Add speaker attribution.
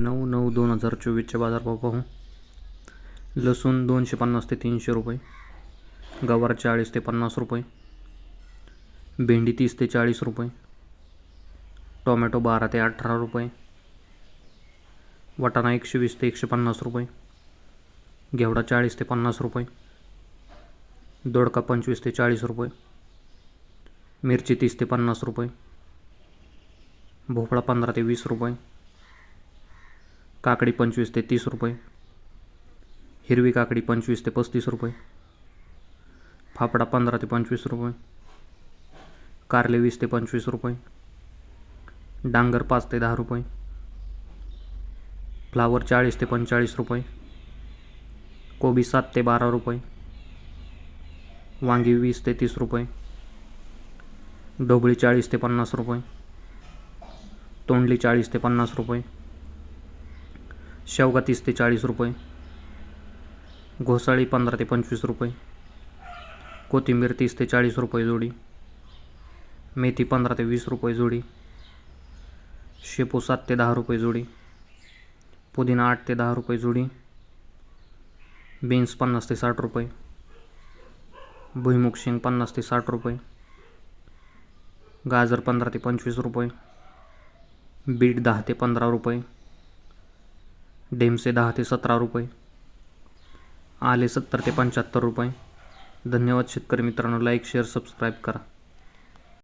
Speaker 1: नऊ नऊ दोन हजार चोवीसचे बाजारभाव पाहू. लसूण दोनशे पन्नास ते तीनशे रुपये. गवार चाळीस ते पन्नास रुपये. भेंडी तीस ते चाळीस रुपये. टोमॅटो बारा ते अठरा रुपये. वाटाणा एकशे वीस ते एकशे पन्नास रुपये. घेवडा चाळीस ते पन्नास रुपये. दोडका पंचवीस ते चाळीस रुपये. मिरची तीस ते पन्नास रुपये. भोपळा पंधरा ते वीस रुपये. काकडी पंचवीस ते तीस रुपये. हिरवी काकडी पंचवीस ते पस्तीस रुपये. फाफडा पंधरा ते पंचवीस रुपये. कारले वीस ते पंचवीस रुपये. डांगर पाच ते दहा रुपये. फ्लावर चाळीस ते पंचेचाळीस रुपये. कोबी सात ते बारा रुपये. वांगी वीस ते तीस रुपये. ढोबळी चाळीस ते पन्नास रुपये. तोंडली चाळीस ते पन्नास रुपये. शेवगा तीस ते चाळीस रुपये. घोसाळी पंधरा ते पंचवीस रुपये. कोथिंबीर तीस ते चाळीस रुपये जोडी. मेथी पंधरा ते वीस रुपये जोडी. शेपू सात ते दहा रुपये जोडी. पुदिना आठ ते दहा रुपये जोडी. बीन्स पन्नास ते साठ रुपये. भुईमुग शेंग पन्नास ते साठ रुपये. गाजर पंधरा ते पंचवीस रुपये. बीट दहा ते पंधरा रुपये. डेमसे दहा ते सतरा रुपये. आले सत्तर ते पंच्याहत्तर रुपये. धन्यवाद शेतकरी मित्रांनो. लाईक शेअर सबस्क्राईब करा.